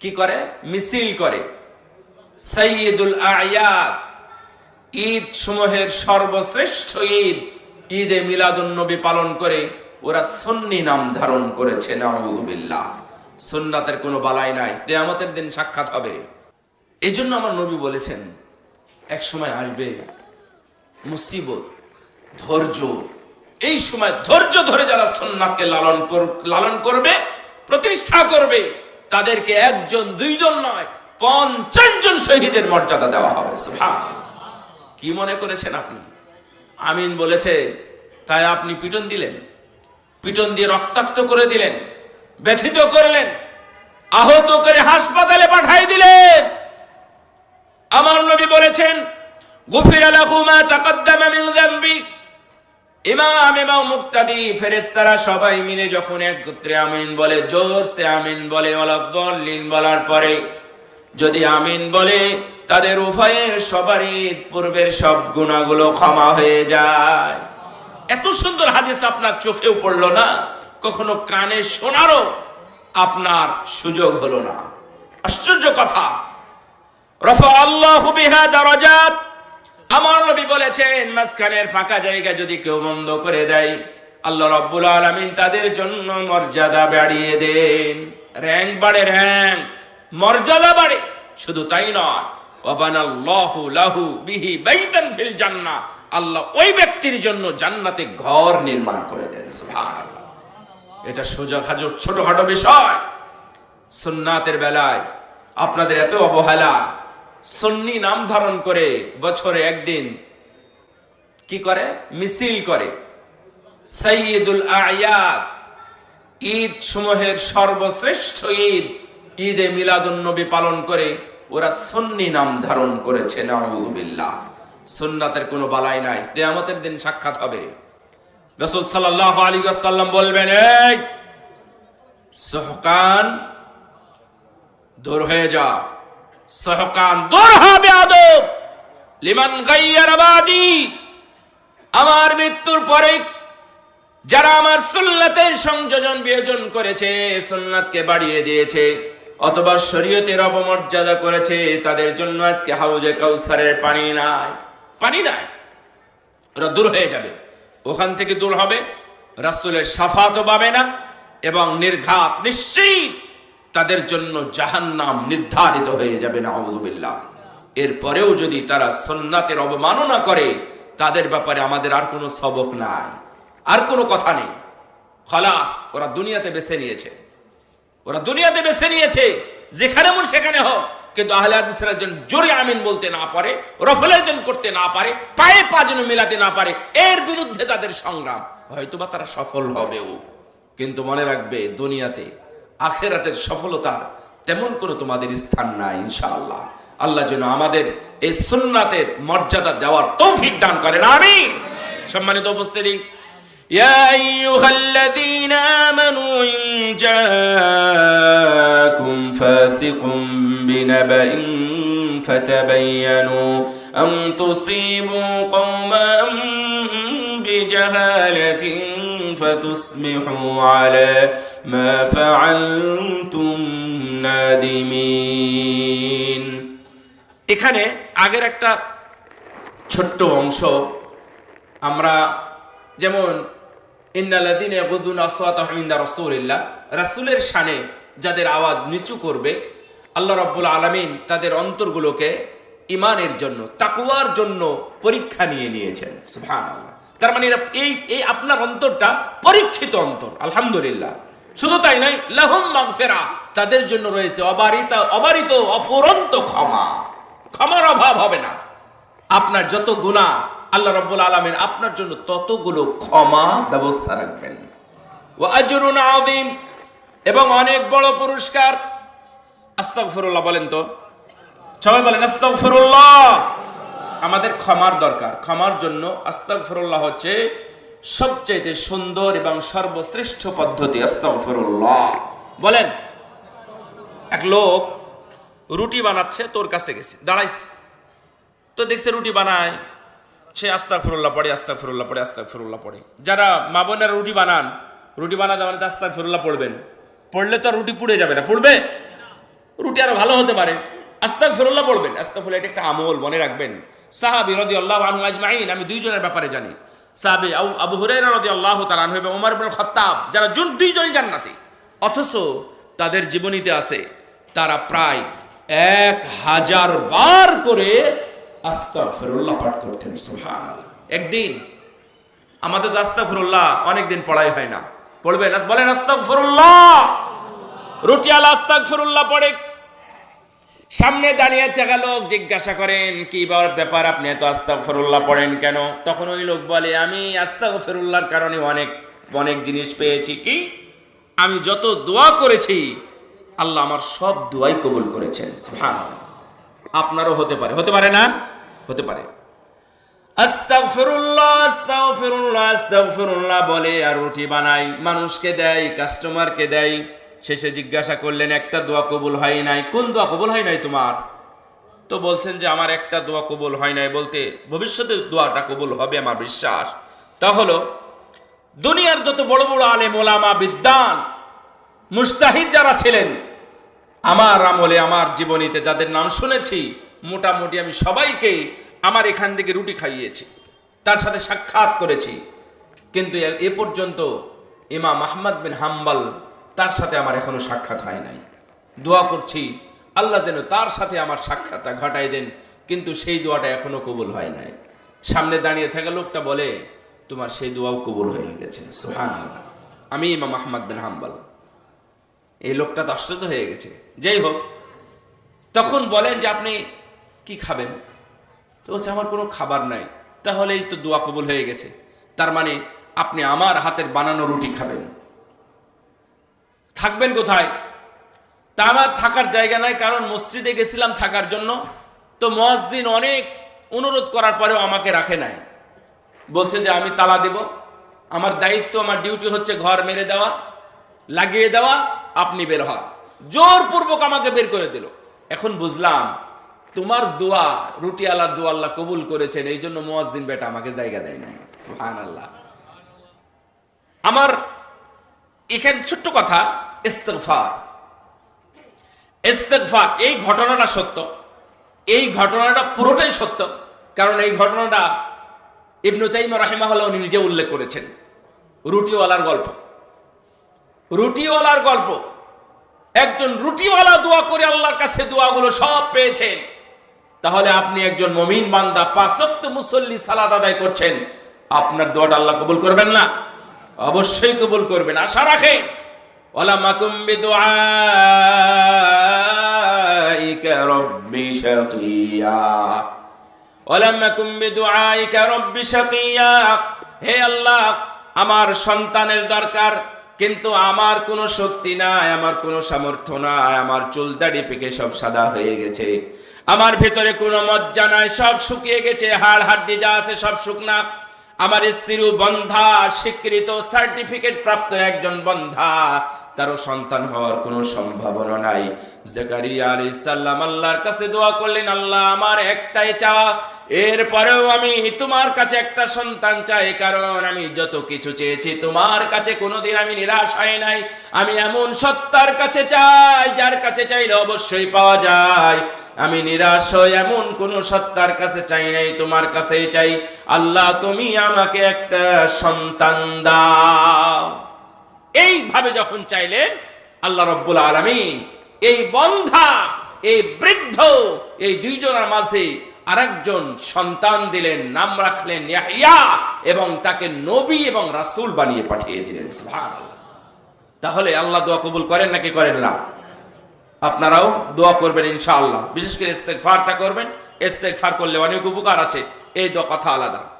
কি করে? মিছিল করে। সৈয়দুল আয়াদ, ঈদ সমূহের সর্বশ্রেষ্ঠ ঈদ, ঈদে মিলাদুন নবী পালন করে ওরা সুন্নি নাম ধারণ করেছে, নাউযুবিল্লাহ। সুন্নাতের কোনো বালাই নাই, কিয়ামতের দিন সাক্ষাৎ হবে। এই জন্য আমার নবী বলেছেন, এক সময় আসবে মুসিবত, ধৈর্য। এই সময় ধৈর্য ধরে যারা সুন্নাতকে লালন লালন করবে, প্রতিষ্ঠা করবে। তাদেরকে একজন, দুইজন নয়, পঞ্চাশ জন শহীদের মর্যাদা দেওয়া হবে। কি মনে করেছেন আপনি? আমিন বলেছে, তাই আপনি পিটন দিলেন। পিটন দিয়ে রক্তাক্ত করে দিলেন, ব্যথিত করলেন, আহত করে হাসপাতালে পাঠাই দিলেন। আমার নবী বলেছেন, গুফির লাহু মা তাকদ্দামা মিন যামবি ইমাম এবং মুক্তাদি ফেরেশতারা সবাই মিলে যখন একত্রে আমিন বলে, জোরসে আমিন বলে ওয়ালাদ্দাল্লিন বলার পরে, যদি আমিন বলে, তাদের উভয়ের সবারই পূর্বের সব গুণাগুলো ক্ষমা হয়ে যায়। এত সুন্দর হাদিস আপনার চোখেও পড়ল না? কখনো কানে শোনারও আপনার সুযোগ হলো না। আশ্চর্য কথা। রফা আল্লাহ বিহা দরজাত আমার নবী বলেছেন, মাঝখানের ফাঁকা জায়গা যদি কেউ বন্ধ করে দেয়, আল্লাহ রব্বুল আলামিন তাদের জন্য মর্যাদা বাড়িয়ে দেন। র্যাঙ্ক বাড়ে, র্যাঙ্ক। মর্যাদা বাড়ে। শুধু তাই নয় লাহু বিহি বাইতান ফিল আল্লাহ ওই ব্যক্তির জন্য জান্নাতে ঘর নির্মাণ করে দেন, সুবহানাল্লাহ। এটা সোজা খাজর ছোটখাটো বিষয়। সুন্নাতের বেলায় আপনাদের এত অবহেলা সন্নি নাম ধারণ করে বছরে একদিন কি করে? মিছিল করে। সৈয়দুল আয়াত ঈদ সমূহের সর্বশ্রেষ্ঠ ঈদ, ঈদে মিলাদুন নবী পালন করে ওরা সন্নি নাম ধারণ করেছে, নাউযুবিল্লাহ। সুন্নাতের কোনো বালাই নাই। কিয়ামতের দিন সাক্ষাৎ হবে। রাসূল সাল্লাল্লাহু আলাইহি ওয়াসাল্লাম বলবেন, এই, সহকান, দূর হয়ে যা সহকান দূর হবে আদব। লিমান গাইয়ার বাদি আমার মৃত্যুর পরে যারা আমার সুন্নাতের সংযোজন বিয়োজন করেছে, সুন্নাতকে বাড়িয়ে দিয়েছে, অথবা শরীয়তের অপমর্যাদা করেছে, তাদের জন্য আজকে হাউজে কাউসারের পানি নাই। পানি নাই। ওরা দূর হয়ে যাবে। ওখান থেকে দূর হবে। রাসূলের সাফাতও পাবে না এবং নির্ঘাত নিশ্চিত তাদের জন্য জাহান্নাম নির্ধারিত হয়ে যাবে না এরপরেও যদি তারা সন্ন্যাতের অবমাননা করে, তাদের ব্যাপারে আমাদের আর কোনো সবক নাই, আর কোনো কথা নেই। খলাস, ওরা দুনিয়াতে বেছে নিয়েছে। ওরা দুনিয়াতে বেছে নিয়েছে, যেখানে মন সেখানে হোক। কিন্তু আহলে হাদিসরা যেন জোরে আমিন বলতে না পারে রফলের যেন করতে না পারে, পায়ে পা যেন মেলাতে না পারে, এর বিরুদ্ধে তাদের সংগ্রাম। হয়তোবা তারা সফল হবেও, কিন্তু মনে রাখবে দুনিয়াতে আখেরাতের সফলতার তেমন কোনো তোমাদের স্থান নাই ইনশাআল্লাহ আল্লাহ যেন আমাদের এই সুন্নাতের মর্যাদা দেওয়ার তৌফিক দান করেন আমি সম্মানিত উপস্থিতি يا أيها الذين آمنوا إن جاءكم فاسق بنبأ فتبينوا أن تصيبوا قوما بجهالة فتصبحوا على ما فعلتم نادمين এখানে আগের একটা ছোট্ট অংশ আমরা যেমন ইন্নালাদিন ইয়াগুদুন আসওয়াতাহুম ইনদা রাসূলিল্লাহ রাসূলের শানে যাদের আওয়াজ নিচু করবে আল্লাহ রাব্বুল আলামিন তাদের অন্তরগুলোকে ইমানের জন্য তাকুয়ার জন্য পরীক্ষা নিয়ে নিয়েছেন সুবহানাল্লাহ তার মানে এই এই আপনার অন্তরটা পরীক্ষিত অন্তর, আলহামদুলিল্লাহ। শুধু তাই নয়, লাহুম মাগফিরা, তাদের জন্য রয়েছে অবারিত অবারিত, অফুরন্ত ক্ষমা। ক্ষমার অভাব হবে না। আপনার যত গুণা, আল্লাহ রব্বুল আলমের আপনার জন্য ততগুলো ক্ষমা ব্যবস্থা রাখবেন। ও আজরুন আদিম এবং অনেক বড় পুরস্কার। আস্তাগফিরুল্লাহ বলেন তো? সবাই বলেন, আস্তাগফিরুল্লাহ। আমাদের ক্ষমার দরকার। ক্ষমার জন্য আস্তাগফিরুল্লাহ হচ্ছে সবচাইতে সুন্দর এবং সর্বশ্রেষ্ঠ পদ্ধতি, আস্তাগফিরুল্লাহ। বলেন, এক লোক রুটি বানাচ্ছে, তোর কাছে গেছে, দাঁড়াইছে। তো দেখছে রুটি বানায়, সে আস্তা ফিরুল্লাহ পড়ে আস্তা ফিরুল্লাহ পড়ে আস্তা ফিরুল্লাহ পড়ে। যারা মা বোনেরা রুটি বানান, রুটি বানাতে মানে আস্তা ফিরুল্লাহ পড়বেন। পড়লে তো আর রুটি পুড়ে যাবে না, পড়বে? রুটি আরও ভালো হতে পারে। আস্তাক ফেরুল্লাহ পড়বেন। আস্তাক ফেরুল্লাহ এটা একটা আমল, মনে রাখবেন। সাহাবি রদি আল্লাহ আনহু আজমাইন, আমি দুইজনের ব্যাপারে জানি। সাহাবি আবু হুরাইরা রদি আল্লাহ তাআলা আনহু এবং ওমর ইবনে খাত্তাব, যারা জন দুইজনই জান্নাতি। অথচ তাদের জীবনীতে আছে, তারা প্রায় এক হাজার বার করে আস্তাক ফেরুল্লাহ পাঠ করতেন, সুবহানাল্লাহ। একদিন আমাদের তো আস্তাগফিরুল্লাহ অনেকদিন পড়াই হয় না। পড়বেন বলেন আস্তাগফিরুল্লাহ! রুটিয়াল আল আস্তাগফিরুল্লাহ পড়ে সামনে দাঁড়িয়ে থাকা লোক জিজ্ঞাসা করেন, কি ব্যাপার? আপনি এত আস্তাগফিরুল্লাহ পড়েন কেন? তখন ওই লোক বলে, আমি আস্তাগফিরুল্লাহর কারণে অনেক অনেক জিনিস পেয়েছি। কি? আমি যত দোয়া করেছি, আল্লাহ আমার সব দোয়াই কবুল করেছেন। সুবহানাল্লাহ। আপনারও হতে পারে হতে পারে না? হতে পারে। বলে, আর রুটি বানাই, মানুষকে দেয় কাস্টমারকে দেয় শেষে জিজ্ঞাসা করলেন, একটা দোয়া কবুল হয় নাই? কোন দোয়া কবুল হয় নাই তোমার? তো বলছেন যে, আমার একটা দোয়া কবুল হয় নাই বলতে ভবিষ্যতে দোয়াটা কবুল হবে আমার বিশ্বাস। তা হলো, দুনিয়ার যত বড় বড় আলেম, ওলামা বিদ্যান মুস্তাহিদ যারা ছিলেন, আমার আমলে, আমার জীবনীতে যাদের নাম শুনেছি, মোটামুটি আমি সবাইকে আমার এখান থেকে রুটি খাইয়েছি, তার সাথে সাক্ষাৎ করেছি। কিন্তু এ পর্যন্ত ইমাম আহমদ বিন হাম্বাল তার সাথে আমার এখনও সাক্ষাৎ হয় নাই। দোয়া করছি, আল্লাহ যেন তার সাথে আমার সাক্ষাৎটা ঘটাই দেন, কিন্তু সেই দোয়াটা এখনও কবুল হয় নাই। সামনে দাঁড়িয়ে থাকা লোকটা বলে, তোমার সেই দোয়াও কবুল হয়ে গেছে, সুবহানাল্লাহ। আমি ইমাম আহমদ বিন হাম্বাল। এই লোকটা তো আশ্চর্য হয়ে গেছে। যাই হোক, তখন বলেন যে, আপনি কি খাবেন? তো বলছে, আমার কোনো খাবার নাই, তাহলেই তো দোয়া কবুল হয়ে গেছে। তার মানে আপনি আমার হাতের বানানো রুটি খাবেন। থাকবেন কোথায়? তা আমার থাকার জায়গা নাই, কারণ মসজিদে গেছিলাম থাকার জন্য। তো মসজিদ অনেক অনুরোধ করার পরেও আমাকে রাখে নাই। বলছে যে আমি তালা দেব। আমার দায়িত্ব, আমার ডিউটি হচ্ছে ঘর মেরে দেওয়া, লাগিয়ে দেওয়া, আপনি বের হন। জোরপূর্বক আমাকে বের করে দিল। এখন বুঝলাম, তোমার দোয়া রুটি আল্লাহ দোয়া আল্লাহ কবুল করেছেন, এই জন্য মোয়াজদিন বেটা আমাকে জায়গা দেয় নাই। আল্লাহ আমার এখানে ছোট্ট কথা, ইস্তেগফার। ইস্তেগফার, এই ঘটনাটা সত্য। এই ঘটনাটা পুরোটাই সত্য। কারণ এই ঘটনাটা ইবনু তাইমা রাহিমাহুল্লাহ উনি নিজে উল্লেখ করেছেন। রুটিওয়ালার গল্প। রুটিওয়ালার গল্প। একজন রুটিওয়ালা দোয়া করে আল্লাহর কাছে দোয়াগুলো সব পেয়েছেন। তাহলে আপনি একজন মমিন বান্দা পাঁচত্ব মুসল্লি সালাদ আদায় করছেন। আপনার দোয়াটা আল্লাহ কবুল করবেন না। অবশ্যই কবুল করবেন। আশা রাখেন ওলা মাকুম বিদুআইকা রব্বি শাকিয়া। ওলাম আকুম বিদুআইকা রব্বি শাকিয়া। হে আল্লাহ, আমার সন্তানের দরকার, কিন্তু আমার কোনো শক্তি নাই, আমার কোনো সামর্থ্য নাই, আমার চুল দাড়ি পেকে সব সাদা হয়ে গেছে। আমার ভেতরে কোনো মজ্জা নাই, সব শুকিয়ে গেছে, হাড় হাড্ডি যা আছে সব শুকনা। আমার স্ত্রীও বন্ধা, স্বীকৃত, সার্টিফিকেট প্রাপ্ত একজন বন্ধা। তারও সন্তান হওয়ার কোনো সম্ভাবনা নাই। জাকারিয়া আলাইহিস সালাম আল্লাহর কাছে দোয়া করলেন, আল্লাহ আমার একটাই চাওয়া। এরপরেও আমি তোমার কাছে একটা সন্তান চাই, কারণ আমি যত কিছু চেয়েছি তোমার কাছে কোনোদিন আমি নিরাশ হয় নাই। আমি এমন সত্তার কাছে চাই, যার কাছে চাইলে অবশ্যই পাওয়া যায়। আমি নিরাশ হই এমন কোন সত্তার কাছে চাই নাই, তোমার কাছেই চাই। আল্লাহ, তুমি আমাকে একটা সন্তান দাও। এইভাবে যখন চাইলেন, আল্লাহ রব্বুল আলমিন এই বন্ধা, এই বৃদ্ধ, এই দুইজনের মাঝে আরেকজন সন্তান দিলেন, নাম রাখলেন ইয়াহিয়া এবং তাকে নবী এবং রাসূল বানিয়ে পাঠিয়ে দিলেন তাহলে আল্লাহ দোয়া কবুল করেন নাকি করেন না? আপনারাও দোয়া করবেন ইনশাআল্লাহ। বিশেষ করে ইস্তেগফারটা করবেন। ইস্তেগফার করলে অনেক উপকার আছে। এই দোয়া কথা আলাদা।